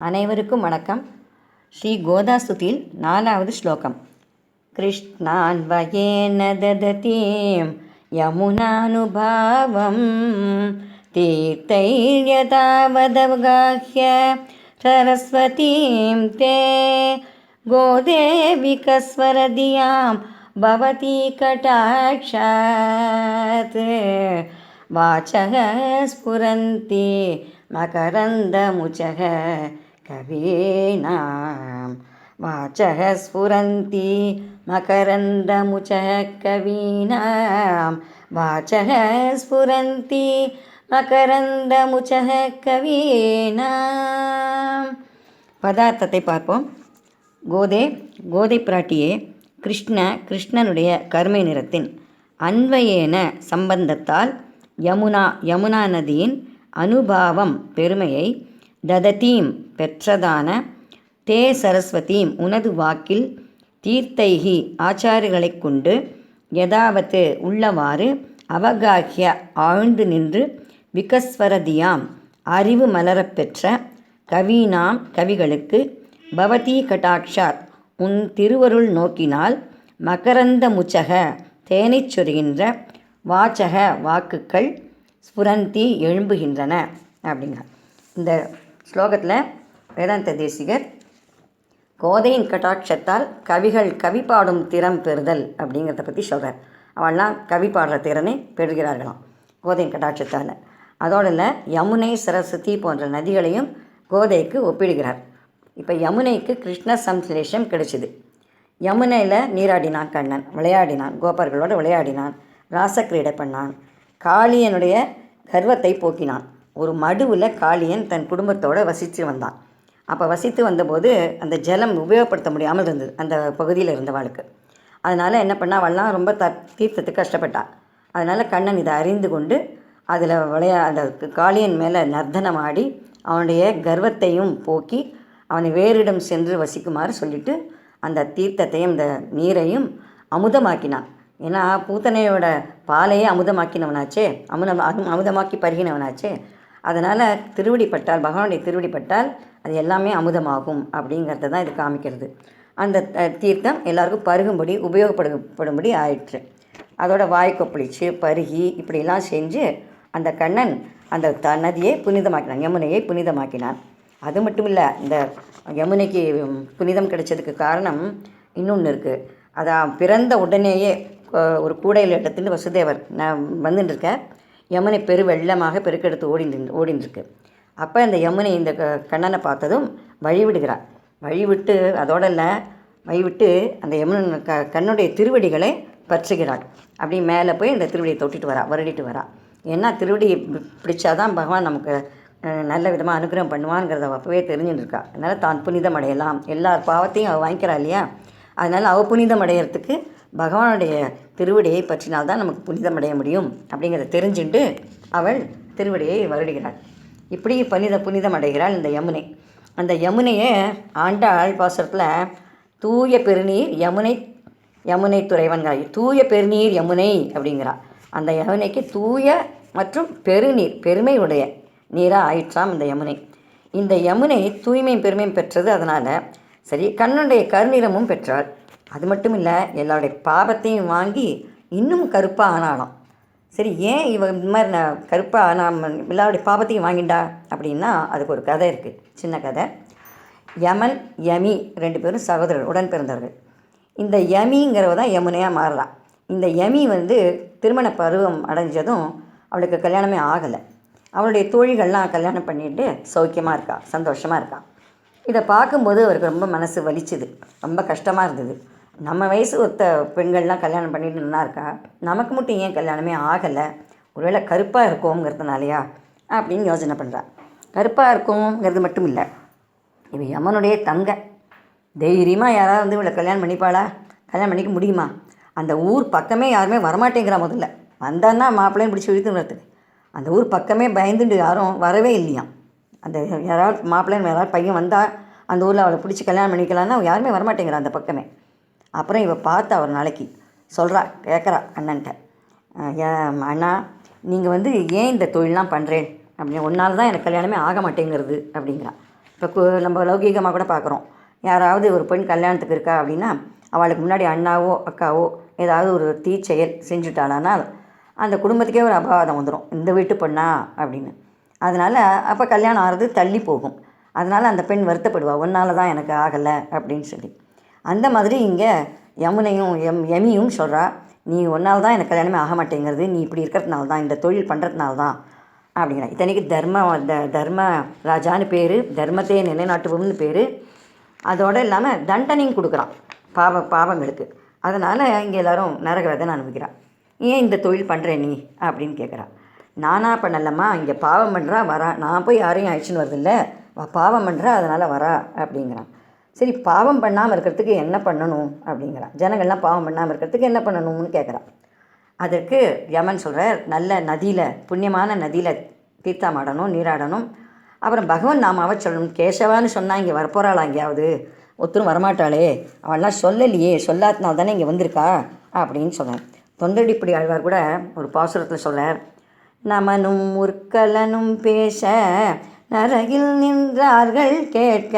அனைவருக்கும் வணக்கம். ஸ்ரீ கோதாஸ்துதியில் நாலாவது ஸ்லோகம். கிருஷ்ணான்வயேன தததீம் யமுனானுபாவம் தீர்த்தைர்யதாவதவகாஹ்ய சரஸ்வதீம் தே கோதேவிகஸ்வரதியாம் பவதி கட்டாட்சாத் வாச்சக ஸ்புரந்தி மகரந்தமுச்சக कवीनां वाचः स्फुरन्ति मकरन्दमुचः कवीनां वाचः स्फुरन्ति மகரந்தமுச்சக கவீனாம் பதார்த்தத்தை பார்ப்போம் கோதே கோதை பிராட்டியே கிருஷ்ண கிருஷ்ணனுடைய கருமை நிறத்தின் அன்வயேன சம்பந்தத்தால் யமுனா யமுனா நதியின் அனுபாவம் பெருமையை தததீம் பெற்றதான தே சரஸ்வதீம் உனது வாக்கில் தீர்த்தைகி ஆச்சாரிகளைக் கொண்டு யதாவத்து உள்ளவாறு அவகாகிய ஆழ்ந்து நின்று விகஸ்வரதியாம் அறிவு மலரப்பெற்ற கவீனாம் கவிகளுக்கு பவதி கட்டாட்சாத் உன் திருவருள் நோக்கினால் மகரந்த முச்சக தேனைச் சொரிகின்ற வாச்சக வாக்குகள் ஸ்புரந்தி எழும்புகின்றன அப்படிங்க. இந்த ஸ்லோகத்தில் வேதாந்த தேசிகர் கோதையின் கட்டாட்சத்தால் கவிகள் கவி பாடும் திறம் பெறுதல் அப்படிங்கிறத பற்றி சொல்கிறார் அவள்லாம் கவி பாடுற திறனை பெறுகிறார்களாம் கோதையின் கட்டாட்சத்தால் அதோடு இல்லை யமுனை சரஸ்வதி போன்ற நதிகளையும் கோதைக்கு ஒப்பிடுகிறார். இப்போ யமுனைக்கு கிருஷ்ண சம்ஸ்லேஷம் கிடைச்சிது. யமுனையில் நீராடினான் கண்ணன் விளையாடினான் கோபர்களோடு விளையாடினான் ராசக்கிரீடை பண்ணான் காளியனுடைய கர்வத்தை போக்கினான். ஒரு மடுவில் காளியன் தன் குடும்பத்தோடு வசித்து வந்தான். அப்போ வசித்து வந்தபோது அந்த ஜலம் உபயோகப்படுத்த முடியாமல் இருந்தது அந்த பகுதியில் இருந்தவாளுக்கு. அதனால் என்ன பண்ணா அவள்லாம் ரொம்ப த தீர்த்தத்துக்கு கஷ்டப்பட்டாள் அதனால் கண்ணன் இதை அறிந்து கொண்டு அதில் விளையா அந்த காளியன் மேலே நர்த்தனம் ஆடி அவனுடைய கர்வத்தையும் போக்கி அவனை வேறிடம் சென்று வசிக்குமாறு சொல்லிட்டு அந்த தீர்த்தத்தையும் இந்த நீரையும் அமுதமாக்கினான். ஏன்னா பூத்தனையோட பாலையே அமுதமாக்கினவனாச்சே அமுதம் அமு- அமுதமாக்கி பருகினவனாச்சே அதனால் திருவடிப்பட்டால் பகவானுடைய திருவடிப்பட்டால் அது எல்லாமே அமுதமாகும் அப்படிங்கிறத தான் இது காமிக்கிறது. அந்த தீர்த்தம் எல்லாருக்கும் பருகும்படி உபயோகப்படுப்படும்படி ஆயிற்று. அதோட வாய் கொப்பளிச்சு பருகி இப்படிலாம் செஞ்சு அந்த கண்ணன் அந்த த நதியை புனிதமாக்கினான் யமுனையை புனிதமாக்கினான். அது மட்டும் இல்லை இந்த யமுனைக்கு புனிதம் கிடைச்சதுக்கு காரணம் இன்னொன்று இருக்குது அதான் பிறந்த உடனேயே ஒரு கூடையில் எடுத்துட்டு வசுதேவர் நான் வந்துட்டுருக்கேன் யமுனை பெரு வெள்ளமாக பெருக்கெடுத்து ஓடிந்து ஓடிந்துருக்கு. அப்போ இந்த யமுனை இந்த க- கண்ணனை பார்த்ததும் வழிவிடுகிறார். வழிவிட்டு அதோட இல்லை வழிவிட்டு அந்த யமுனன் க கண்ணுடைய திருவடிகளை பற்றுகிறாள் அப்படி மேலே போய் இந்த திருவடியை தொட்டிட்டு வரா வருடிட்டு வரா. ஏன்னா திருவடியை பிடிச்சாதான் பகவான் நமக்கு நல்ல விதமாக அனுகிரகம் பண்ணுவாங்கிறத அப்போவே தெரிஞ்சுட்டு இருக்கா அதனால் தான் புனிதம் அடையலாம். எல்லார் பாவத்தையும் அவள் வாங்கிக்கிறா இல்லையா? அதனால் அவள் புனிதம் அடையிறதுக்கு பகவானுடைய திருவடியை பற்றினால்தான் நமக்கு புனிதம் அடைய முடியும் அப்படிங்கிறத தெரிஞ்சுட்டு அவள் திருவடியை வருடுகிறாள். இப்படி புனித புனிதம் அடைகிறாள் இந்த யமுனை. அந்த யமுனையை ஆண்டாள் பாசுரத்தில் தூய பெருநீர் யமுனை யமுனை துறைவன்கிறாய் தூய பெருநீர் யமுனை அப்படிங்கிறா. அந்த யமுனைக்கு தூய மற்றும் பெருநீர் பெருமை உடைய நீராக ஆயிற்றாம் இந்த யமுனை. இந்த யமுனை தூய்மையும் பெருமையும் பெற்றது அதனால் சரி கண்ணுடைய கருநிறமும் பெற்றாள். அது மட்டும் இல்லை எல்லாருடைய பாபத்தையும் வாங்கி இன்னும் கருப்பாக ஆனாலாம் சரி ஏன் இவ இந்த மாதிரி நான் கருப்பாக ஆனால் எல்லாருடைய பாபத்தையும் வாங்கிண்டா அப்படின்னா அதுக்கு ஒரு கதை இருக்குது சின்ன கதை. யமன் யமி ரெண்டு பேரும் சகோதரர் உடன் பிறந்தவர்கள். இந்த யமிங்கிறவ தான் யமுனையாக மாறலாம் இந்த யமி வந்து திருமண பருவம் அடைஞ்சதும் அவளுக்கு கல்யாணமே ஆகலை. அவளுடைய தோழிகள்லாம் கல்யாணம் பண்ணிட்டு சௌக்கியமாக இருக்கா சந்தோஷமாக இருக்கா. இதை பார்க்கும்போது அவருக்கு ரொம்ப மனசு வலிச்சுது. ரொம்ப கஷ்டமாக இருந்தது. நம்ம வயசு ஒத்த பெண்கள்லாம் கல்யாணம் பண்ணிட்டு நல்லா இருக்கா? நமக்கு மட்டும் ஏன் கல்யாணமே ஆகலை? ஒருவேளை கருப்பாக இருக்கோங்கிறதுனாலையா? அப்படின்னு யோசனை பண்ணுறா கருப்பாக இருக்கோங்கிறது மட்டும் இல்லை. இவ யமனுடைய தங்க. தைரியமாக யாராவது வந்து இவளை கல்யாணம் பண்ணிப்பாளா? கல்யாணம் பண்ணிக்க முடியுமா? அந்த ஊர் பக்கமே யாருமே வரமாட்டேங்கிறா முதல்ல. வந்தான்னா மாப்பிள்ளையும் பிடிச்சி இழுத்துங்கிறதுக்கு அந்த ஊர் பக்கமே பயந்துட்டு யாரும் வரவே இல்லையாம். அந்த யாராவது மாப்பிள்ளைன்னு யாராவது பையன் வந்தால் அந்த ஊரில் அவளை பிடிச்சி கல்யாணம் பண்ணிக்கலான்னா யாருமே வரமாட்டேங்கிறா அந்த பக்கமே. அப்புறம் இவ பார்த்தா ஒரு நாளைக்கு சொல்கிறா கேட்குறா அண்ணன்ட்ட. அண்ணா நீங்கள் வந்து ஏன் இந்த தொழிலெலாம் பண்ணுறேன் அப்படின்னு. ஒன்றால் தான் எனக்கு கல்யாணமே ஆக மாட்டேங்கிறது அப்படிங்கிறா. இப்போ நம்ம லௌகீகமாக கூட பார்க்குறோம். யாராவது ஒரு பெண் கல்யாணத்துக்கு இருக்கா அப்படின்னா அவளுக்கு முன்னாடி அண்ணாவோ அக்காவோ ஏதாவது ஒரு தீச்செயல் செஞ்சுட்டாளானால் அந்த குடும்பத்துக்கே ஒரு அபவாதம் வந்துடும் இந்த வீட்டு பொண்ணா? அப்படின்னு. அதனால் அப்போ கல்யாணம் ஆகிறது தள்ளி போகும். அதனால் அந்த பெண் வருத்தப்படுவா. ஒன்றால் தான் எனக்கு ஆகலை அப்படின்னு சொல்லி. அந்த மாதிரி இங்கே யமுனையும் எம் யமியும் சொல்கிறா நீ ஒன்றால் தான் எனக்கு கல்யாணமே ஆக மாட்டேங்கிறது. நீ இப்படி இருக்கிறதுனால தான் இந்த தொழில் பண்ணுறதுனால தான் அப்படிங்கிற. இத்தனைக்கு தர்ம த தர்ம ராஜான்னு பேர் தர்மத்தையே நிலைநாட்டுவோம்னு பேர். அதோடு இல்லாமல் தண்டனையும் கொடுக்குறான் பாவ பாவங்களுக்கு. அதனால் இங்கே எல்லாரும் நரக வேதனை அனுபவிக்கிறான் ஏன் இந்த தொழில் பண்ணுற நீ? அப்படின்னு கேட்குறான் நானாக பண்ணலம்மா இங்கே பாவம் பண்ணுறா வரா. நான் போய் யாரையும் அழிச்சின்னு வரதில்ல பாவம் பண்ணுறா அதனால் வரா அப்படிங்கிறான். சரி பாவம் பண்ணாமல் இருக்கிறதுக்கு என்ன பண்ணணும்? அப்படிங்கிறான். ஜனங்கள்லாம் பாவம் பண்ணாமல் இருக்கிறதுக்கு என்ன பண்ணணும்னு கேட்குறான் அதற்கு யமன் சொல்கிறார் நல்ல நதியில் புண்ணியமான நதியில் தீர்த்தமாடணும் நீராடணும் அப்புறம் பகவன் நாமாவை சொல்லணும் கேசவான்னு சொன்னால் இங்கே வரப்போகிறாளா எங்கேயாவது? ஒருத்தரும் வரமாட்டாளே. அவள்லாம் சொல்லலையே சொல்லாதனால தானே இங்கே வந்திருக்கா? அப்படின்னு சொன்னேன் தொண்டடிப்படி ஆழ்வார் கூட ஒரு பாசுரத்தில் சொல்கிறார் நமனும் முற்கலனும் பேச நரகில் நின்றார்கள் கேட்க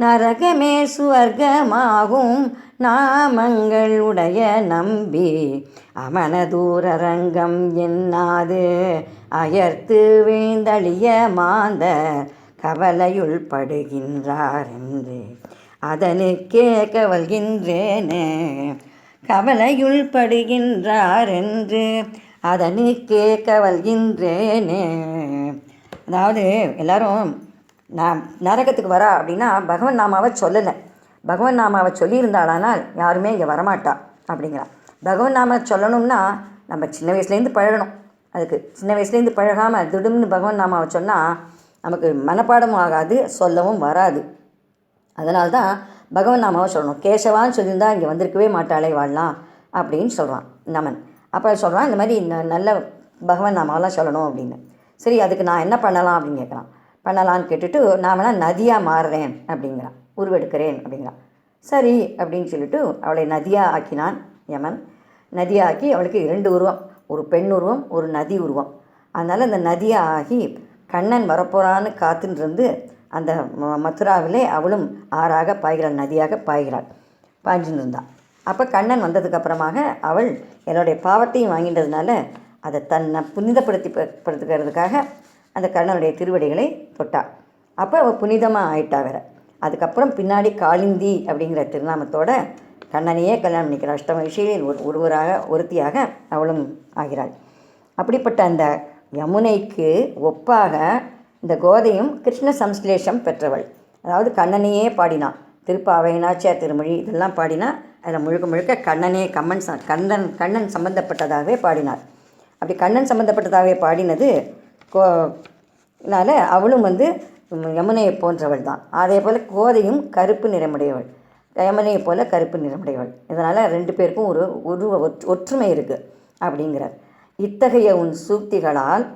நரகமே சுவர்க்கமாகும் நாமங்கள் உடைய நம்பி. அமனதூரரங்கம் என்னாது? அயர்த்து வீழ்ந்தழிய மாந்த கவலையுள் படுகின்றார் என்று. அதனுக்கே கவல்கின்றேனே. கவலையுள் படுகின்றார் என்று. அதனுக்கே கவல்கின்றேனே. அதாவது எல்லாரும் நான் நரகத்துக்கு வரா அப்படின்னா பகவன் நாமாவை சொல்லலை. பகவன் நாமாவை சொல்லியிருந்தாளானால் யாருமே இங்கே வரமாட்டா அப்படிங்கிறான் பகவன் நாம சொல்லணும்னா நம்ம சின்ன வயசுலேருந்து பழகணும். அதுக்கு சின்ன வயசுலேருந்து பழகாமல் திடும்னு பகவன் நாமாவை சொன்னால் நமக்கு மனப்பாடமும் ஆகாது சொல்லவும் வராது. அதனால தான் பகவன் நாமாவை சொல்லணும். கேசவான்னு சொல்லியிருந்தால் இங்கே வந்திருக்கவே மாட்டாளே வாழலாம் அப்படின்னு சொல்கிறான் நமன். அப்போ சொல்கிறான் இந்த மாதிரி ந- நல்ல பகவன் நாமாவெல்லாம் சொல்லணும் அப்படின்னு. சரி அதுக்கு நான் என்ன பண்ணலாம் அப்படின்னு கேட்குறான். பண்ணலான்னு கேட்டுட்டு நான் வேணால் நதியாக மாறுறேன் அப்படிங்கிறான். உருவெடுக்கிறேன் அப்படிங்கிறான். சரி அப்படின்னு சொல்லிட்டு அவளை நதியாக ஆக்கினான் யமன். நதியாக ஆக்கி அவளுக்கு இரண்டு உருவம் ஒரு பெண் உருவம் ஒரு நதி உருவம். அதனால் அந்த நதியாக ஆகி கண்ணன் வரப்போறான்னு காத்துன்னு இருந்து அந்த ம- மதுராவிலே அவளும் ஆறாக பாய்கிறாள் நதியாக பாய்கிறாள். பாய்ஞ்சுன்னு இருந்தாள் அப்போ கண்ணன் வந்ததுக்கப்புறமாக அவள் என்னுடைய பாவத்தையும் வாங்கிட்டதுனால அதை தன்னை புனிதப்படுத்தி படுத்துக்கிறதுக்காக அந்த கண்ணனுடைய திருவடிகளை தொட்டாள் அப்போ அவள் புனிதமாக ஆயிட்டா வேற. அதுக்கப்புறம் பின்னாடி காளிந்தி அப்படிங்கிற திருநாமத்தோட கண்ணனையே கல்யாணம் பண்ணிக்கிறாள். அஷ்டம விஷயில் ஒரு ஒருவராக ஒருத்தியாக அவளும் ஆகிறாள். அப்படிப்பட்ட அந்த யமுனைக்கு ஒப்பாக இந்த கோதையும் கிருஷ்ண சம்ஸ்லேஷம் பெற்றவள். அதாவது கண்ணனையே பாடினான் திருப்பாவை நாச்சியார் திருமொழி இதெல்லாம் பாடினா அதில் முழுக்க முழுக்க கண்ணனே கம்மன் கண்ணன் கண்ணன் சம்பந்தப்பட்டதாகவே பாடினார். அப்படி கண்ணன் சம்பந்தப்பட்டதாகவே பாடினது கோனால அவளும் வந்து யமுனையை போன்றவள் தான். அதே போல் கோதையும் கருப்பு நிறமுடையவள். யமுனையை போல கருப்பு நிறமுடையவள். இதனால் ரெண்டு பேருக்கும் ஒரு உருவ ஒற்று- ஒற்றுமை இருக்குது அப்படிங்கிறார். இத்தகைய உன் சூக்திகளால்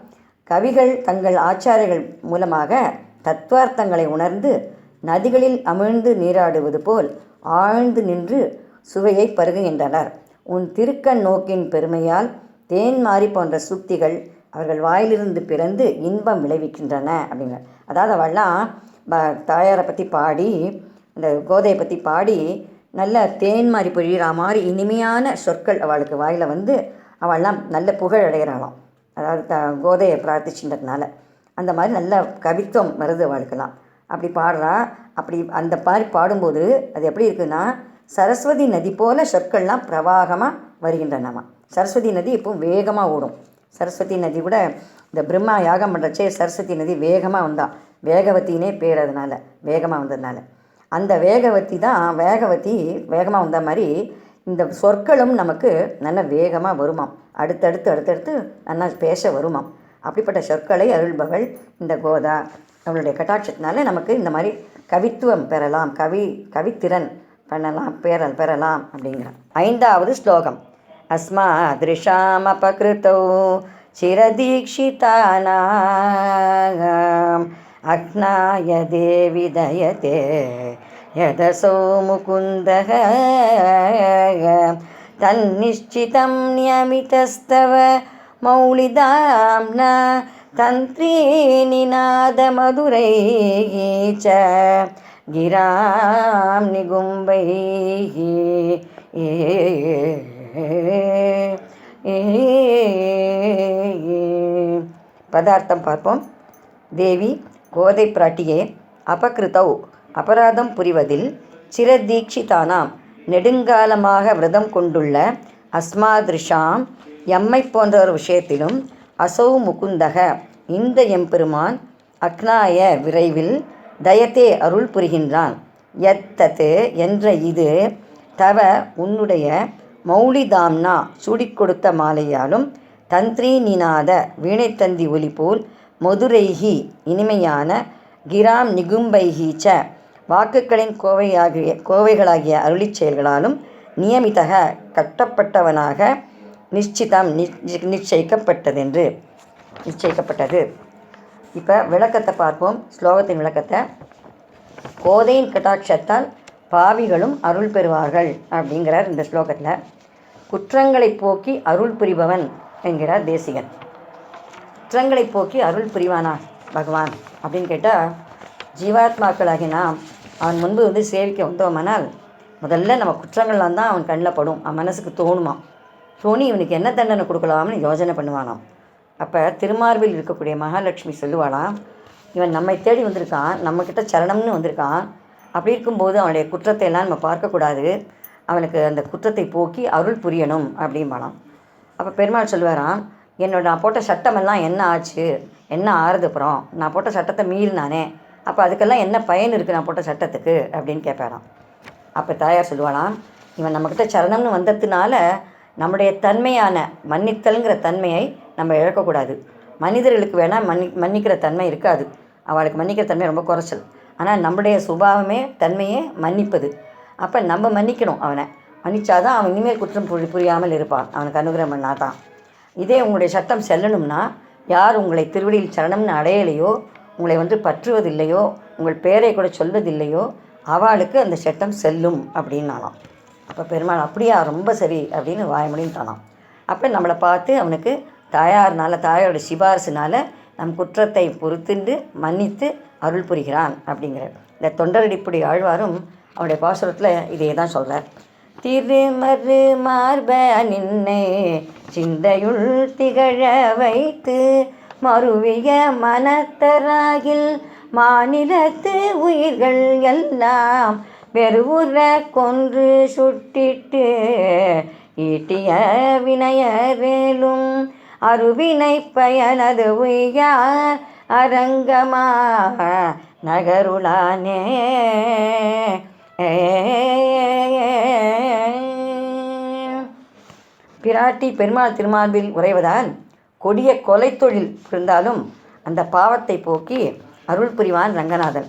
கவிகள் தங்கள் ஆச்சாரியர்கள் மூலமாக தத்துவார்த்தங்களை உணர்ந்து நதிகளில் அமிழ்ந்து நீராடுவது போல் ஆழ்ந்து நின்று சுவையை பருகுகின்றனர். உன் திருக்கண் நோக்கின் பெருமையால் தேன்மாறி போன்ற சூக்திகள் அவர்கள் வாயிலிருந்து பிறந்து இன்பம் விளைவிக்கின்றன அப்படிங்கிற அதாவது அவள்லாம் ப- தாயாரை பற்றி பாடி இந்த கோதையை பற்றி பாடி நல்ல தேன் மாதிரி பொழிகிற மாதிரி இனிமையான சொற்கள் அவளுக்கு வாயில் வந்து அவள்லாம் நல்ல புகழ் அடைகிறாளாம் அதாவது த கோதையை பிரார்த்திச்சுன்றதுனால. அந்த மாதிரி நல்ல கவித்துவம் வருது அவளுக்கெல்லாம். அப்படி பாடுறா. அப்படி அந்த மாதிரி பாடும்போது அது எப்படி இருக்குன்னா சரஸ்வதி நதி போல சொற்கள்லாம் பிரவாகமாக வருகின்றனவா. சரஸ்வதி நதி இப்போ வேகமாக ஓடும். சரஸ்வதி நதி கூட இந்த பிரம்மா யாகம் பண்ணுறச்சே சரஸ்வதி நதி வேகமாக வந்தான் வேகவத்தினே பேர் அதனால் வேகமாக வந்ததுனால. அந்த வேகவதி தான் வேகவதி வேகமாக வந்த மாதிரி இந்த சொற்களும் நமக்கு நல்ல வேகமாக வருமாம். அடுத்தடுத்து அடுத்தடுத்து நல்லா பேச வருமாம். அப்படிப்பட்ட சொற்களை அருள்பவள் இந்த கோதா அவளுடைய கட்டாட்சத்தினால நமக்கு இந்த மாதிரி கவித்துவம் பெறலாம். கவி கவித்திறன் பண்ணலாம் பேரல் பெறலாம் அப்படிங்கிறான் ஐந்தாவது ஸ்லோகம். अस्मादृशामपकृतौ चिरदीक्षितानाम् चिरदीक्षिताना देवि दयते यदसौ मुकुन्दः तन्निश्चितं नियमितस्तव मौलिदाम्ना तन्त्री निनादमधुरै च गिरां निगुम्बैः ए பதார்த்தம் பார்ப்போம். தேவி கோதை பிராட்டியே அபகிருதௌ அபராதம் புரிவதில் சிரதீட்சிதானாம். நெடுங்காலமாக விரதம் கொண்டுள்ள அஸ்மாதிருஷாம் எம்மை போன்றோர் விஷயத்திலும் அசௌ முகுந்தக. இந்த எம்பெருமான் அக்னாய விரைவில் தயத்தே அருள் புரிகின்றான். எத்தது என்ற இது தவ உன்னுடைய மௌலிதாம்னா சூடிக் கொடுத்த மாலையாலும் தந்திரி நிநாத வீணைத்தந்தி ஒலி போல் மதுரைஹி இனிமையான கிராம் நிகும்பைஹி ச வாக்குகளின் கோவையாகிய கோவைகளாகிய அருளி செயல்களாலும் நியமிதக கட்டப்பட்டவனாக நிச்சிதம் நிச்சயிக்கப்பட்டதென்று நிச்சயிக்கப்பட்டது. இப்போ விளக்கத்தை பார்ப்போம். ஸ்லோகத்தின் விளக்கத்தை. கோதையின் கட்டாட்சத்தால் பாவிகளும் அருள் பெறுவார்கள் அப்படிங்கிறார் இந்த ஸ்லோகத்தில். குற்றங்களை போக்கி அருள் புரிபவன் என்கிறார் தேசிகன். குற்றங்களை போக்கி அருள் புரிவானா பகவான் அப்படின்னு கேட்டால் ஜீவாத்மாக்களாகி நாம் அவன் முன்பு வந்து சேவிக்க வந்தோமானால் முதல்ல நம்ம குற்றங்கள்லாம் தான் அவன் கண்ணில் படும் அவன் மனசுக்கு தோணுமா தோணி இவனுக்கு என்ன தண்டனை கொடுக்கலாம்னு யோசனை பண்ணுவானாம். அப்போ திருமார்பில் இருக்கக்கூடிய மகாலட்சுமி சொல்லுவாளாம் இவன் நம்மை தேடி வந்திருக்கான் நம்மக்கிட்ட சரணம்னு வந்திருக்கான் அப்படி இருக்கும்போது அவனுடைய குற்றத்தை எல்லாம் நம்ம பார்க்கக்கூடாது. அவனுக்கு அந்த குற்றத்தை போக்கி அருள் புரியணும் அப்படிம்பாலாம் அப்போ பெருமாள் சொல்லுவாராம் என்னோட நான் போட்ட சட்டமெல்லாம் என்ன ஆச்சு? என்ன ஆறுது அப்புறம்? நான் போட்ட சட்டத்தை மீறினானே. அப்போ அதுக்கெல்லாம் என்ன பயன் இருக்குது நான் போட்ட சட்டத்துக்கு? அப்படின்னு கேட்பாராம். அப்போ தாயார் சொல்லுவாளாம் இவன் நம்மக்கிட்ட சரணம்னு வந்ததுனால நம்முடைய தன்மையான மன்னித்தல்ங்கிற தன்மையை நம்ம இழக்கக்கூடாது. மனிதர்களுக்கு வேணால் மன்னி மன்னிக்கிற தன்மை இருக்காது. அவளுக்கு மன்னிக்கிற தன்மை ரொம்ப குறைச்சல். ஆனால் நம்முடைய சுபாவமே தன்மையே மன்னிப்பது. அப்போ நம்ம மன்னிக்கணும் அவனை. மன்னிச்சாதான் அவன் இனிமேல் குற்றம் புரி புரியாமல் இருப்பான். அவனுக்கு அனுகிரகம் பண்ணாதான். இதே உங்களுடைய சட்டம் செல்லணும்னா யார் உங்களை திருவடியில் சரணம்னு அடையலையோ உங்களை வந்து பற்றுவதில்லையோ உங்கள் பெயரை கூட சொல்வதில்லையோ அவளுக்கு அந்த சட்டம் செல்லும் அப்படின்னாலாம். அப்போ பெருமாள் அப்படியா ரொம்ப சரி அப்படின்னு வாய்மொழின்ட்டானாம் அப்போ நம்மளை பார்த்து அவனுக்கு தாயார்னால தாயாரோட சிபாரிசுனால நம் குற்றத்தை பொறுத்துண்டு மன்னித்து அருள் புரிகிறான் அப்படிங்கிறார். இந்த தொண்டரடிப்புடி ஆழ்வாரும் அவருடைய பாசுரத்தில் இதே தான் சொல்கிறார் திருமறு மார்ப நின்னை சிந்தையுள் திகழ வைத்து மறுவிய மனத்தராகில் மாநிலத்து உயிர்கள் எல்லாம் வெறுவுற கொன்று சுட்டிட்டு ஈட்டிய வினையரேலும் அருவினை பயனது உய்யார் அரங்கமா நகருளானே. பிராட்டி பெருமாள் திருமார்பில் உறைவதால் கொடிய கொலை தொழில் இருந்தாலும் அந்த பாவத்தை போக்கி அருள் புரிவான் ரங்கநாதன்.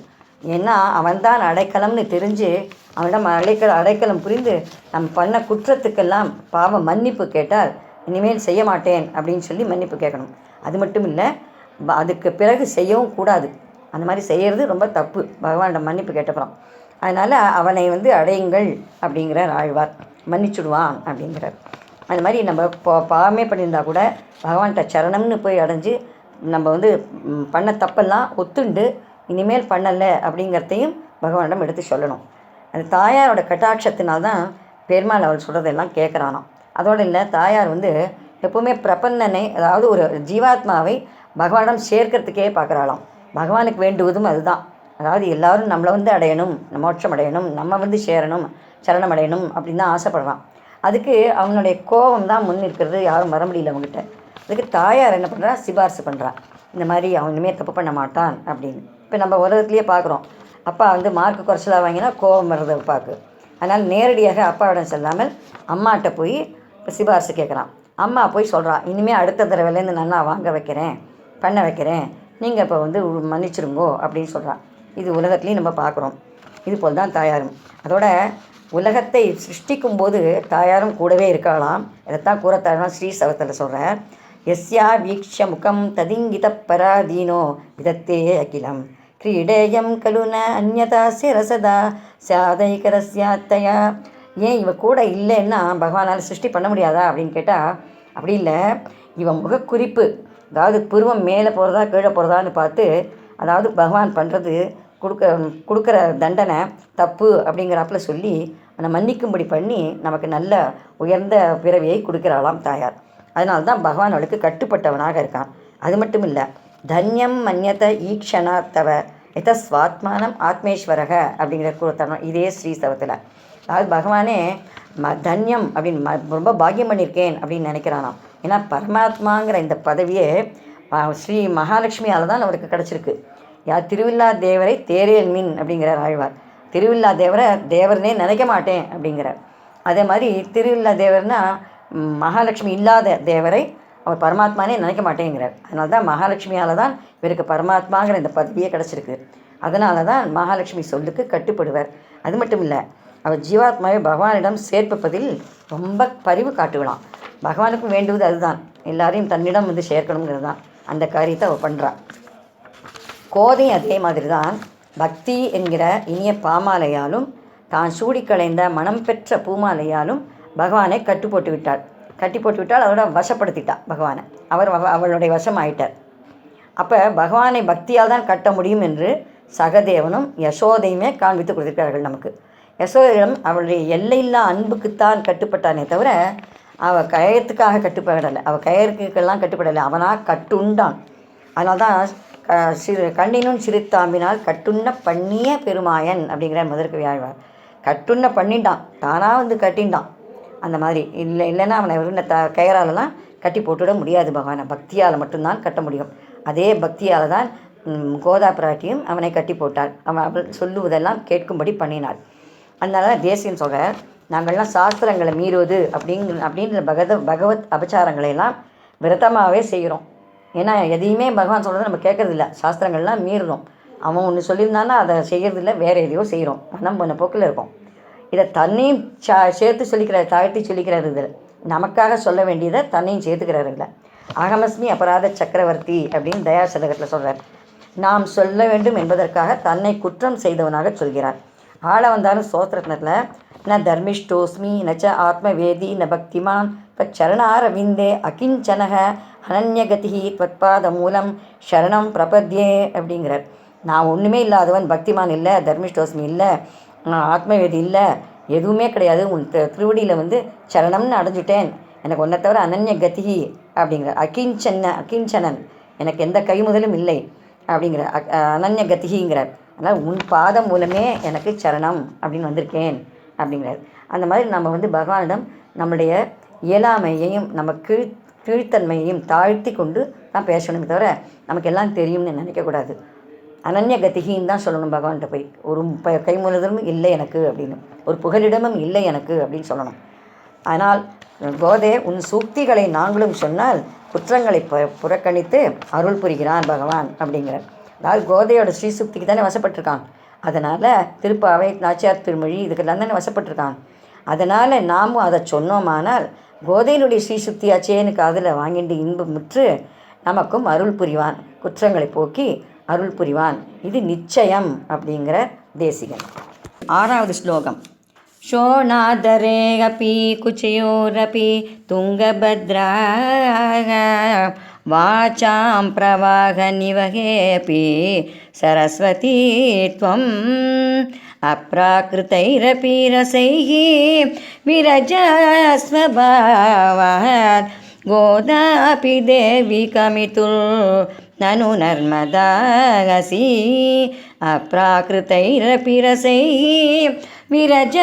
ஏன்னா அவன்தான் அடைக்கலம்னு தெரிஞ்சு அவனிடம் அடைக்கல அடைக்கலம் புரிந்து நம்ம பண்ண குற்றத்துக்கெல்லாம் பாவம் மன்னிப்பு கேட்டால் இனிமேல் செய்ய மாட்டேன் அப்படின்னு சொல்லி மன்னிப்பு கேட்கணும். அது மட்டும் இல்லை அதுக்கு பிறகு செய்யவும் கூடாது. அந்த மாதிரி செய்கிறது ரொம்ப தப்பு. பகவானிடம் மன்னிப்பு கேட்டப்புறம். அதனால் அவனை வந்து அடையுங்கள் அப்படிங்கிறார் ஆழ்வார். மன்னிச்சுடுவான் அப்படிங்கிறார். அந்த மாதிரி நம்ம இப்போ பாவமே பண்ணியிருந்தா கூட பகவான்கிட்ட சரணம்னு போய் அடைஞ்சு நம்ம வந்து பண்ண தப்பெல்லாம் ஒத்துண்டு இனிமேல் பண்ணலை அப்படிங்கிறதையும் பகவானிடம் எடுத்து சொல்லணும். அந்த தாயாரோட கட்டாட்சத்தினால்தான் பெருமாள் அவள் சொல்கிறதெல்லாம் கேட்குறானாம் அதோடு இல்லை தாயார் வந்து எப்போவுமே பிரபன்னனை அதாவது ஒரு ஜீவாத்மாவை பகவானிடம் சேர்க்கறதுக்கே பார்க்குறாளாம். பகவானுக்கு வேண்டுவதும் அதுதான். அதாவது எல்லோரும் நம்மளை வந்து அடையணும் மோட்சம் அடையணும் நம்ம வந்து சேரணும் சரணம் அடையணும் அப்படின்னு தான் ஆசைப்படுறான். அதுக்கு அவனுடைய கோபம் தான் முன் இருக்கிறது யாரும் வர முடியல அவங்ககிட்ட அதுக்கு தாயார் என்ன பண்ணுறா சிபாரிசு பண்ணுறா இந்த மாதிரி அவன் இனிமேல் தப்பு பண்ண மாட்டான் அப்படின்னு. இப்போ நம்ம உலகத்துலேயே பார்க்குறோம். அப்பா வந்து மார்க் குறைச்சலாக வாங்கினா கோபம் வர்றது அப்பாவுக்கு அதனால் நேரடியாக அப்பாவிடம் செல்லாமல் அம்மாட்ட போய் இப்போ சிபாரிசு கேட்குறான் அம்மா போய் சொல்கிறான் இனிமேல் அடுத்த தடவைலேருந்து நான் நான் வாங்க வைக்கிறேன் பண்ண வைக்கிறேன். நீங்கள் இப்போ வந்து மன்னிச்சிருங்கோ அப்படின்னு சொல்கிறான் இது உலகத்துலேயும் நம்ம பார்க்குறோம். இது போல் தான் தாயாரும். அதோட உலகத்தை சிருஷ்டிக்கும் போது தாயாரும் கூடவே இருக்கலாம். இதைத்தான் கூறத்தாழ்வான் ஸ்ரீ சவத்தில் சொல்கிறார் எஸ்யா வீக்ஷ முகம் ததிங்கித பராதீனோ விதத்தே அகிலம். கிரீடேயம் கலுன அந்நதா சிரசதா சாதைகரஸ்யாத்தயா ஏன் இவ கூட இல்லைன்னா பகவானால் சிருஷ்டி பண்ண முடியாதா அப்படின்னு கேட்டால் அப்படி இல்லை. இவன் முகக்குறிப்பு அதாவது புருவம் மேலே போகிறதா கீழே போகிறதான்னு பார்த்து அதாவது பகவான் பண்ணுறது கொடுக்க கொடுக்குற தண்டனை தப்பு அப்படிங்கிறாப்புல சொல்லி அதை மன்னிக்கும்படி பண்ணி நமக்கு நல்ல உயர்ந்த பிறவியை கொடுக்குறாளாம் தாயார். அதனால தான் பகவான் அவளுக்கு கட்டுப்பட்டவனாக இருக்கான். அது மட்டும் இல்லை தன்யம் மன்யத ஈக்ஷணாத்தவ எத ஸ்வாத்மானம் ஆத்மேஸ்வரக அப்படிங்கிற கூறத்தனம் இதே ஸ்ரீசவத்தில் அதாவது பகவானே ம தன்யம் அப்படின்னு ம ரொம்ப பாக்கியம் பண்ணியிருக்கேன் அப்படின்னு நினைக்கிறானாம். ஏன்னா பரமாத்மாங்கிற இந்த பதவியே ஸ்ரீ மகாலட்சுமியால் தான் அவருக்கு கிடச்சிருக்கு. யார் திருவில்லா தேவரை தேரேல் மீன் அப்படிங்கிறார் ஆழ்வார். திருவில்லா தேவரை தேவர்னே நினைக்க மாட்டேன் அப்படிங்கிறார். அதே மாதிரி திருவில்லா தேவர்னா மகாலட்சுமி இல்லாத தேவரை அவர் பரமாத்மானே நினைக்க மாட்டேங்கிறார். அதனால தான் மகாலட்சுமியால் தான் இவருக்கு பரமாத்மாங்கிற இந்த பதவியே கிடச்சிருக்கு. அதனால தான் மகாலட்சுமி சொல்லுக்கு கட்டுப்படுவார். அது மட்டும் இல்லை அவர் ஜீவாத்மாவை பகவானிடம் சேர்ப்பதில் ரொம்ப பரிவு காட்டுகலாம் பகவானுக்கும் வேண்டுவது அதுதான். எல்லாரையும் தன்னிடம் வந்து சேர்க்கணுங்கிறது தான் அந்த காரியத்தை அவள் பண்ணுறாள் கோதையும் அதே மாதிரி தான் பக்தி என்கிற இனிய பாமாலையாலும் தான் சூடி களைந்த மனம் பெற்ற பூமாலையாலும் பகவானை கட்டு போட்டு விட்டாள். கட்டி போட்டு விட்டால் அதோட வசப்படுத்திட்டா பகவானை. அவர் அவளுடைய வசம் ஆயிட்டார். அப்போ பகவானை பக்தியால் தான் கட்ட முடியும் என்று சகதேவனும் யசோதையுமே காண்பித்து கொடுத்துருக்கார்கள் நமக்கு. யசோதையிடம் அவளுடைய எல்லையில்லா அன்புக்குத்தான் கட்டுப்பட்டானே தவிர அவள் கயத்துக்காக கட்டுப்படலை. அவள் கயறுக்கெல்லாம் கட்டுப்படலை. அவனாக கட்டுண்டான். அதனால தான் க சிறு கண்ணினும் சிறுத்தாம்பினால் கட்டுண்ண பண்ணிய பெருமாயன் அப்படிங்கிற முதற்கு வியாழ்வார் கட்டுண்ண பண்ணிட்டான் தானாக வந்து கட்டின்டான் அந்த மாதிரி இல்லை இல்லைன்னா அவனை இருந்த த கயறாலெல்லாம் கட்டி போட்டுவிட முடியாது பகவானை. பக்தியால் மட்டும்தான் கட்ட முடியும். அதே பக்தியால் தான் கோதா பிராட்டியும் அவனை கட்டி போட்டாள். அவன் அவள் சொல்லுவதெல்லாம் கேட்கும்படி பண்ணினாள். அதனால தேசியம் சொல்கிறேன் நாங்கள்லாம் சாஸ்திரங்களை மீறுவது அப்படிங்கிற அப்படின்ற பகத பகவத் அபச்சாரங்களை எல்லாம் விரதமாகவே செய்கிறோம். ஏன்னா எதையுமே பகவான் சொல்கிறது நம்ம கேட்கறதில்ல. சாஸ்திரங்கள்லாம் மீறுறோம். அவன் ஒன்று சொல்லியிருந்தானா அதை செய்கிறதில்ல வேறு எதையோ செய்கிறோம். மனம் போன போக்கில் இருக்கும். இதை தன்னையும் சா சேர்த்து சொல்லிக்கிறார் தாழ்த்தி சொல்லிக்கிறார் இதில் நமக்காக சொல்ல வேண்டியதை தன்னையும் சேர்த்துக்கிறாரு இல்லை அகமஸ்மி அபராத சக்கரவர்த்தி அப்படின்னு தயாசதகத்தில் சொல்கிறார் நாம் சொல்ல வேண்டும் என்பதற்காக தன்னை குற்றம் செய்தவனாக சொல்கிறார். ஆளவந்தான ஸ்தோத்திரத்தில் ந தர்மிஷ்டோஸ்மி நச்ச ஆத்மவேதி ந பக்திமான் தச்சரணாரவிந்தே அகிஞ்சனக அனன்யகதி துவத்பாத மூலம் சரணம் பிரபத்யே அப்படிங்கிறார். நான் ஒன்றுமே இல்லாதவன் பக்திமான் இல்லை தர்மிஷ்டோஸ்மி இல்லை நான் ஆத்மவேதி இல்லை எதுவுமே கிடையாது. உன் த திருவடியில் வந்து சரணம்னு அடைஞ்சிட்டேன். எனக்கு ஒன்றை தவிர அனன்ய கதி அப்படிங்கிற அகிஞ்சன்ன அகிஞ்சனன் எனக்கு எந்த கைமுதலும் இல்லை அப்படிங்கிற அனன்ய கதிங்கிறார் அதனால் உன் பாதம் மூலமே எனக்கு சரணம் அப்படின்னு வந்திருக்கேன் அப்படிங்கிறார். அந்த மாதிரி நம்ம வந்து பகவானிடம் நம்முடைய இயலாமையையும் நம்ம கீழ் கீழ்த்தன்மையையும் தாழ்த்தி கொண்டு தான் பேசணுமே தவிர நமக்கு எல்லாம் தெரியும்னு நினைக்கக்கூடாது அனன்ய கதிகின்னு தான் சொல்லணும் பகவான்கிட்ட போய். ஒரு ப கைமுழுதலும் இல்லை எனக்கு அப்படின்னு. ஒரு புகலிடமும் இல்லை எனக்கு அப்படின்னு சொல்லணும். ஆனால் போதே உன் சூக்திகளை நாங்களும் சொன்னால் குற்றங்களை பு புறக்கணித்து அருள் புரிகிறான் பகவான் அப்படிங்கிறார். அதாவது கோதையோட ஸ்ரீசுக்திக்கு தானே வசப்பட்டிருக்கான் அதனால் திருப்பாவை நாச்சியார் திருமொழி இதுக்கெல்லாம் தானே வசப்பட்டிருக்கான் அதனால் நாமும் அதை சொன்னோமானால் கோதையினுடைய ஸ்ரீசுக்தியாச்சேன்னு காதில் வாங்கிட்டு இன்பம் முற்று நமக்கும் அருள் புரிவான் குற்றங்களை போக்கி அருள் புரிவான் இது நிச்சயம் அப்படிங்கிற தேசிகன் ஆறாவது ஸ்லோகம் शोणादरे अपि कुचयोरपि तुङ्गभद्राः वाचां प्रवाहनिवहेऽपि सरस्वती त्वम् अप्राकृतैरपि रसैः विरजस्वभावात् गोदापि देवी कमितुर् ननु नर्मदासि अप्राकृतैरपि रसैः विरजस्वभावात्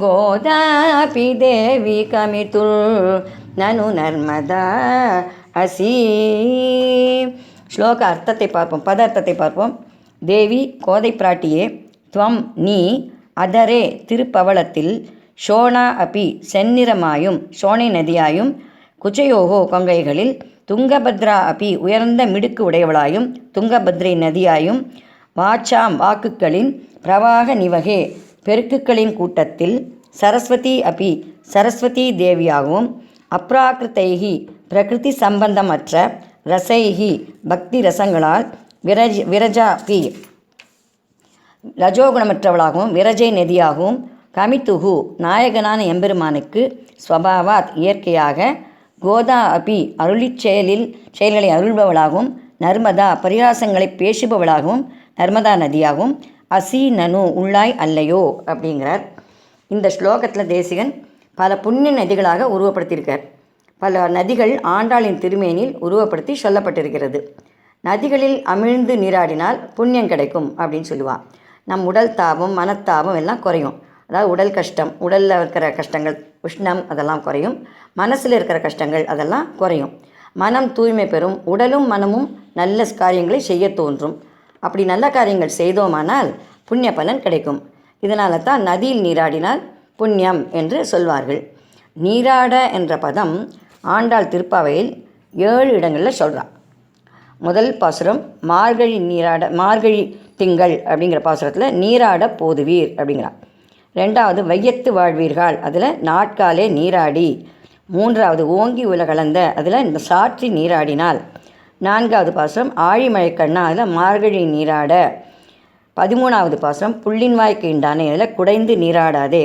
गोदापि देवी कमितुर् நனு நர்மதா ಹಸಿ ஸ்லோக அர்த்தத்தை பார்ப்போம் பதர்த்தத்தை பார்ப்போம். தேவி கோதை பிராட்டியே துவம் நீ அதரே திருப்பவளத்தில் ஷோனா அபி செந்நிறமாயும் சோனை நதியாயும் குச்சயோகோ கொங்கைகளில் துங்கபத்ரா அபி உயர்ந்த மிடுக்கு உடையவளாயும் துங்கபத்ரை நதியாயும் வாச்சாம் வாக்குகளின் பிரவாக நிவகே பெருக்குகளின் கூட்டத்தில் சரஸ்வதி அபி சரஸ்வதி தேவியாகவும் அப்ராக்கிருத்தைகி பிரகிருதி சம்பந்தமற்ற ரசைகி பக்தி ரசங்களால் விரஜ் விரஜா பி ரஜோகுணமற்றவளாகவும் விரஜை நதியாகவும் கமித்துகு நாயகனான எம்பெருமானுக்கு ஸ்வபாவாத் இயற்கையாக கோதா அபி அருளிச் செயலில் செயல்களை அருள்பவளாகவும் நர்மதா பரிகாசங்களை பேசுபவளாகவும் நர்மதா நதியாகவும் அசி நனு உள்ளாய் அல்லையோ அப்படிங்கிறார். இந்த ஸ்லோகத்தில் தேசிகன் பல புண்ணிய நதிகளாக உருவப்படுத்தியிருக்கார். பல நதிகள் ஆண்டாளின் திருமேனில் உருவப்படுத்தி சொல்லப்பட்டிருக்கிறது. நதிகளில் அமிழ்ந்து நீராடினால் புண்ணியம் கிடைக்கும் அப்படின்னு சொல்லுவாள் நம் உடல் தாபம் மனத்தாபம் எல்லாம் குறையும். அதாவது உடல் கஷ்டம் உடலில் இருக்கிற கஷ்டங்கள் உஷ்ணம் அதெல்லாம் குறையும். மனசில் இருக்கிற கஷ்டங்கள் அதெல்லாம் குறையும். மனம் தூய்மை பெறும். உடலும் மனமும் நல்ல காரியங்களை செய்ய தோன்றும். அப்படி நல்ல காரியங்கள் செய்தோமானால் புண்ணிய பலன் கிடைக்கும். இதனால தான் நதியில் நீராடினால் புண்ணியம் என்று சொல்வார்கள். நீராட என்ற பதம் ஆண்டாள் திருப்பாவையில் ஏழு இடங்களில் சொல்கிறான் முதல் பாசுரம் மார்கழி நீராட மார்கழி திங்கள் அப்படிங்கிற பாசுரத்தில் நீராட போதுவீர் அப்படிங்கிறான் ரெண்டாவது வையத்து வாழ்வீர்கள் அதில் நாட்காலே நீராடி. மூன்றாவது ஓங்கி உலகலந்த அதில் இந்த சாற்றி நீராடினால். நான்காவது பாசுரம் ஆழிமழை கண்ணா அதில் மார்கழி நீராட. பதிமூணாவது பாசுரம் புள்ளின் வாய்க்கு கீண்டானே அதில் குடைந்து நீராடாதே.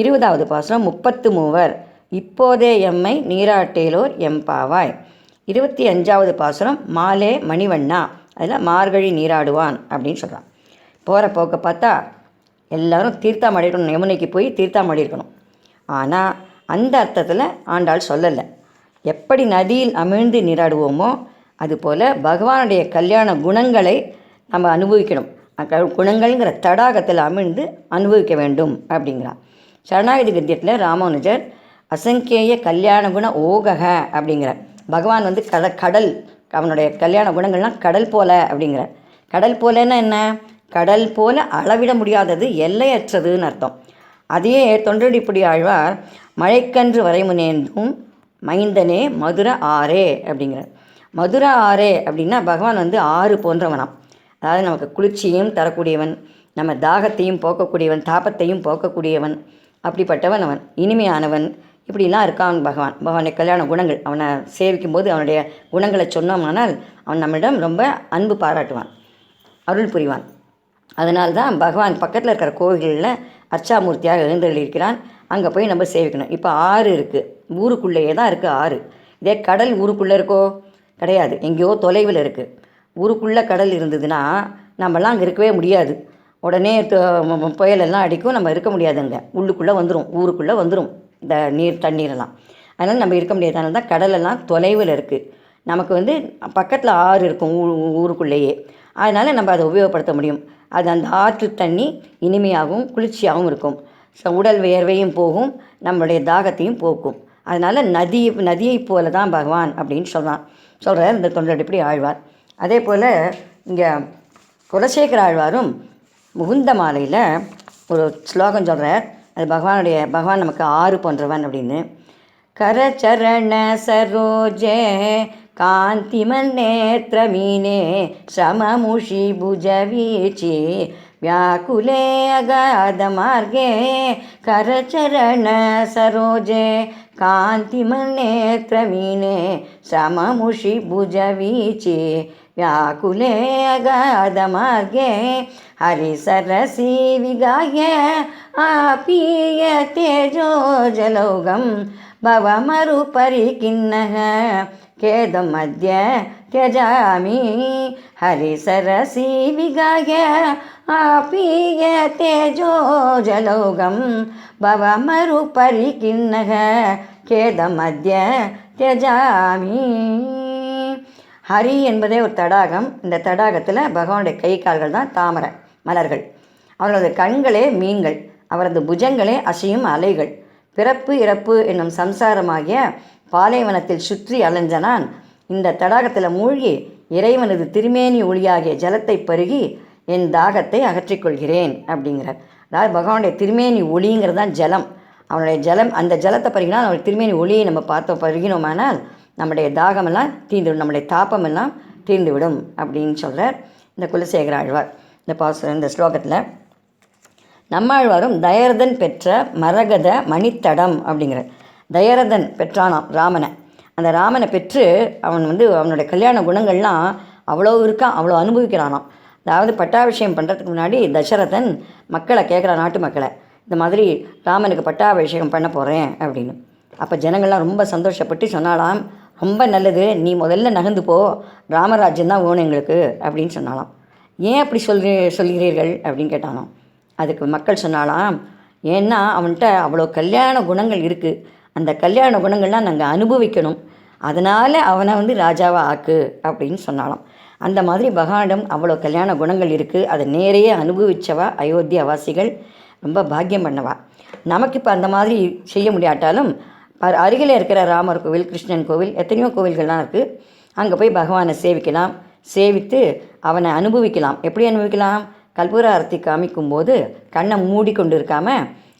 இருபதாவது பாசனம் முப்பத்து மூவர் இப்போதே எம்மை நீராட்டேலோர் எம்பாவாய். இருபத்தி அஞ்சாவது பாசுரம் மாலே மணிவண்ணா. அதில் மார்கழி நீராடுவான் அப்படின்னு சொல்கிறான் போகிற போக்க பார்த்தா எல்லாரும் தீர்த்தம் அடிக்கணும் யமுனைக்கு போய் தீர்த்தம் அடிக்கணும் ஆனால் அந்த அர்த்தத்தில் ஆண்டாள் சொல்லலை. எப்படி நதியில் அமிழ்ந்து நீராடுவோமோ அதுபோல் பகவானுடைய கல்யாண குணங்களை நம்ம அனுபவிக்கணும். அக்க குணங்கள்ங்கிற தடாகத்தில் அமிழ்ந்து அனுபவிக்க வேண்டும் அப்படிங்கிறான். சரணாகதி கத்தியத்தில் ராமானுஜர் அசங்கேய கல்யாண குண ஓகக அப்படிங்கிறார். பகவான் வந்து கட கடல் அவனுடைய கல்யாண குணங்கள்லாம் கடல் போல அப்படிங்கிறார். கடல் போலன்னா என்ன? கடல் போல அளவிட முடியாதது எல்லையற்றதுன்னு அர்த்தம். அதையே தொண்டடிப்புடி ஆழ்வார் மழைக்கன்று வரைமுனேந்தும் மைந்தனே மதுர ஆரே அப்படிங்கிறார். மதுர ஆரே அப்படின்னா பகவான் வந்து ஆறு போன்றவனாம். அதாவது நமக்கு குளிர்ச்சியும் தரக்கூடியவன் நம்ம தாகத்தையும் போக்கக்கூடியவன் தாபத்தையும் போக்கக்கூடியவன் அப்படிப்பட்டவன் அவன் இனிமையானவன் இப்படிலாம் இருக்கான் பகவான். பகவானுடைய கல்யாண குணங்கள் அவனை சேவிக்கும் போது அவனுடைய குணங்களை சொன்னோம்னால் அவன் நம்மளிடம் ரொம்ப அன்பு பாராட்டுவான் அருள் புரிவான். அதனால்தான் பகவான் பக்கத்தில் இருக்கிற கோவில்களில் அர்ச்சாமூர்த்தியாக எழுந்தருளியிருக்கிறான். அங்கே போய் நம்ம சேவிக்கணும். இப்போ ஆறு இருக்குது ஊருக்குள்ளேயே தான் இருக்குது ஆறு. இதே கடல் ஊருக்குள்ளே இருக்கோ? கிடையாது. எங்கேயோ தொலைவில் இருக்குது ஊருக்குள்ளே கடல் இருந்ததுன்னா நம்மலாம் அங்கே இருக்கவே முடியாது. உடனே புயலெல்லாம் அடிக்கும் நம்ம இருக்க முடியாதுங்க. உள்ளுக்குள்ளே வந்துடும் ஊருக்குள்ளே வந்துடும் இந்த நீர் தண்ணீரெல்லாம். அதனால் நம்ம இருக்க முடியாது. அதனால தான் கடலெல்லாம் தொலைவில் இருக்குது நமக்கு வந்து பக்கத்தில் ஆறு இருக்கும் ஊ- ஊருக்குள்ளேயே. அதனால் நம்ம அதை உபயோகப்படுத்த முடியும். அது அந்த ஆற்று தண்ணி இனிமையாகவும் குளிர்ச்சியாகவும் இருக்கும். ஸோ உடல் வியர்வையும் போகும் நம்மளுடைய தாகத்தையும் போக்கும். அதனால் நதி நதியை போல தான் பகவான் அப்படின்னு சொல்கிறான் சொல்கிறார் இந்த தொண்டடிப்படி ஆழ்வார். அதே போல் இங்கே குலசேகர ஆழ்வாரும் முகுந்த மாலையில் ஒரு ஸ்லோகம் சொல்கிறார் அது பகவானுடைய பகவான் நமக்கு ஆறு போன்றவன் அப்படின்னு கரச்சரண சரோஜே कान्तिमन्नेत्रमीने श्रममुषि भुजवीचि व्याकुले अगाधमार्गे करचरणसरोजे कान्तिमन्नेत्रमीने सममुषिभुजवीचे व्याकुले अगाधमार्गे हरिसरसि विगाह्य आपीय तेजो जलौघं भवमरुपरि किन्नः खेदमद्य त्यजामि हरिसरसि विगाह्य आपीयते जो जलौघं भवमरुपरिकिन्नः खेदमद्य त्यजामि ஹரி என்பதே ஒரு தடாகம் இந்த தடாகத்தில் பகவானுடைய கை கால்கள் தான் தாமரை மலர்கள் அவரது கண்களே மீன்கள் அவரது புஜங்களே அசையும் அலைகள் பிறப்பு இறப்பு என்னும் சம்சாரமாகிய பாலைவனத்தில் சுற்றி அலைஞ்சனான் இந்த தடாகத்தில் மூழ்கி இறைவனது திருமேனி ஒளியாகிய ஜலத்தை பருகி என் தாகத்தை அகற்றிக்கொள்கிறேன் அப்படிங்கிறார். அதாவது பகவானுடைய திருமேனி ஒளிங்கிறது தான் ஜலம். அவனுடைய ஜலம் அந்த ஜலத்தை பருகினால் அவனுடைய திருமேனி ஒளியை நம்ம பார்த்தோம் பருகினோமானால் நம்முடைய தாகமெல்லாம் தீர்ந்துவிடும் நம்முடைய தாப்பமெல்லாம் தீர்ந்துவிடும் அப்படின்னு சொல்கிறார் இந்த குலசேகர ஆழ்வார். இந்த பாச இந்த ஸ்லோகத்தில் நம்மாழ்வாரும் தயரதன் பெற்ற மரகத மணித்தடம் அப்படிங்கிற தயரதன் பெற்றானாம் ராமனை. அந்த ராமனை பெற்று அவன் வந்து அவனுடைய கல்யாண குணங்கள்லாம் அவ்வளோ இருக்கான் அவ்வளோ அனுபவிக்கிறானாம். அதாவது பட்டாபிஷேகம் பண்ணுறதுக்கு முன்னாடி தசரதன் மக்களை கேட்குறான் நாட்டு மக்களை. இந்த மாதிரி ராமனுக்கு பட்டாபிஷேகம் பண்ண போகிறேன் அப்படின்னு. அப்போ ஜனங்கள்லாம் ரொம்ப சந்தோஷப்பட்டு சொன்னாலாம் ரொம்ப நல்லது நீ முதல்ல நகர்ந்து போ ராமராஜ்யம் தான் வேணும் எங்களுக்கு அப்படின்னு சொன்னாலாம் ஏன் அப்படி சொல்றீ சொல்கிறீர்கள்? அப்படின்னு கேட்டானோ அதுக்கு மக்கள் சொன்னாலாம் ஏன்னா அவன்கிட்ட அவ்வளோ கல்யாண குணங்கள் இருக்குது அந்த கல்யாண குணங்கள்லாம் நாங்கள் அனுபவிக்கணும். அதனால் அவனை வந்து ராஜாவாக ஆக்கு அப்படின்னு சொன்னாலாம் அந்த மாதிரி பகவானிடம் அவ்வளோ கல்யாண குணங்கள் இருக்குது அதை நேரையே அனுபவிச்சவா அயோத்தியா வாசிகள் ரொம்ப பாக்கியம் பண்ணவா? நமக்கு இப்போ அந்த மாதிரி செய்ய முடியாட்டாலும் அருகில் இருக்கிற ராமர் கோவில் கிருஷ்ணன் கோவில் எத்தனையோ கோவில்கள்லாம் இருக்குது அங்கே போய் பகவானை சேவிக்கலாம். சேவித்து அவனை அனுபவிக்கலாம். எப்படி அனுபவிக்கலாம்? கல்பூர ஆரத்தி காமிக்கும்போது கண்ணை மூடி கொண்டு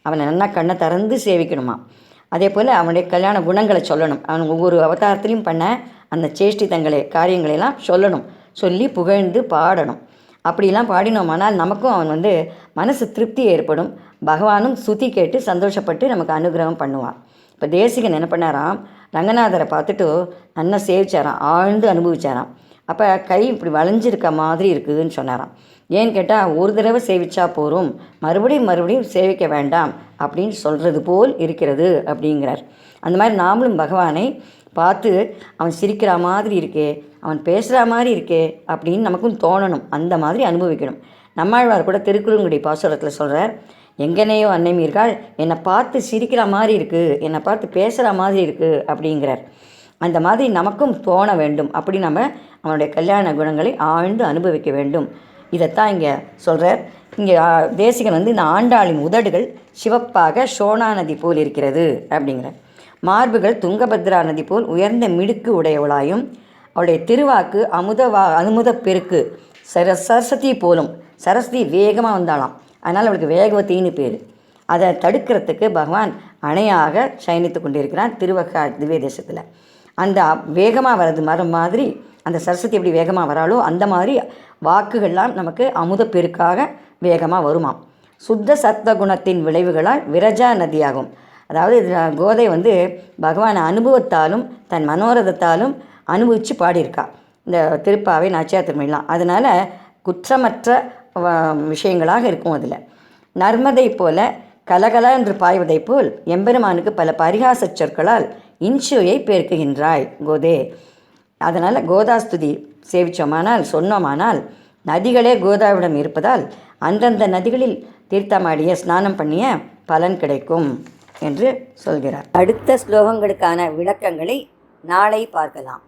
அவனை நல்லா கண்ணை திறந்து சேவிக்கணுமா? அதே போல் அவனுடைய கல்யாண குணங்களை சொல்லணும். அவன் ஒவ்வொரு அவதாரத்திலையும் பண்ண அந்த சேஷ்டிதங்களை காரியங்களையெல்லாம் சொல்லணும். சொல்லி புகழ்ந்து பாடணும். அப்படிலாம் பாடினோமானால் நமக்கும் அவன் வந்து மனசு திருப்தி ஏற்படும். பகவானும் சுத்தி கேட்டு சந்தோஷப்பட்டு நமக்கு அனுகிரகம் பண்ணுவான். இப்போ தேசிகன் என்ன பண்ணாராம்? ரங்கநாதரை பார்த்துட்டு நல்லா சேவிச்சாராம். ஆழ்ந்து அனுபவிச்சாராம். அப்போ கை இப்படி வளைஞ்சிருக்க மாதிரி இருக்குதுன்னு சொன்னாராம். ஏன்னு கேட்டால் ஒரு தடவை சேவிச்சா போரும். மறுபடியும் மறுபடியும் சேவிக்க வேண்டாம் அப்படின்னு சொல்கிறது போல் இருக்கிறது அப்படிங்கிறார். அந்த மாதிரி நாமளும் பகவானை பார்த்து அவன் சிரிக்கிற மாதிரி இருக்கே அவன் பேசுகிற மாதிரி இருக்கே அப்படின்னு நமக்கும் தோணணும். அந்த மாதிரி அனுபவிக்கணும். நம்மாழ்வார் கூட திருக்குறுங்குடி பாசுரத்தில் சொல்கிறார் எங்கனையோ அன்னை மீர்கள் என்னை பார்த்து சிரிக்கிற மாதிரி இருக்குது என்னை பார்த்து பேசுகிற மாதிரி இருக்குது அப்படிங்கிறார். அந்த மாதிரி நமக்கும் தோண வேண்டும். அப்படி நம்ம அவனுடைய கல்யாண குணங்களை ஆழ்ந்து அனுபவிக்க வேண்டும். இதைத்தான் இங்கே சொல்கிறார் இங்கே தேசிகன் வந்து இந்த ஆண்டாளின் உதடுகள் சிவப்பாக சோனா நதி போல் இருக்கிறது அப்படிங்கிறார். மார்புகள் துங்கபத்ரா நதி போல் உயர்ந்த மிடுக்கு உடையவளாயும் அவளுடைய திருவாக்கு அமுதவா அமுதப் பெருக்கு சர சரஸ்வதி போலும் சரஸ்வதி வேகமாக வந்தாளாம். அதனால் அவளுக்கு வேகவத்தின்னு பேர். அதை தடுக்கிறதுக்கு பகவான் அணையாக சயனித்து கொண்டிருக்கிறான் திருவக்கா திவ்ய தேசத்தில். அந்த வேகமாக வர்றது மரம் மாதிரி அந்த சரஸ்வதி எப்படி வேகமாக வராளோ அந்த மாதிரி வாக்குகள்லாம் நமக்கு அமுத பெருக்காக வேகமாக வருமாம். சுத்த சத்த குணத்தின் விளைவுகளால் விரஜா நதியாகும். அதாவது இதில் கோதை வந்து பகவான் அனுபவத்தாலும் தன் மனோரதத்தாலும் அனுபவித்து பாடியிருக்கா. இந்த திருப்பாவை நாச்சியார் திருமணிலாம் அதனால் குற்றமற்ற விஷயங்களாக இருக்கும் அதில். நர்மதை போல கலகல என்று பாய்வதைப் போல் எம்பெருமானுக்கு பல பரிகாச சொற்களால் இன்சுவையை பெருக்குகின்றாய் கோதே. அதனால் கோதாஸ்துதி சேவிச்சோமானால் சொன்னோமானால் நதிகளே கோதாவிடம் இருப்பதால் அந்தந்த நதிகளில் தீர்த்தமாடிய ஸ்நானம் பண்ணிய பலன் கிடைக்கும். என்று சொல்கிறார். அடுத்த ஸ்லோகங்களுக்கான விளக்கங்களை நாளை பார்க்கலாம்.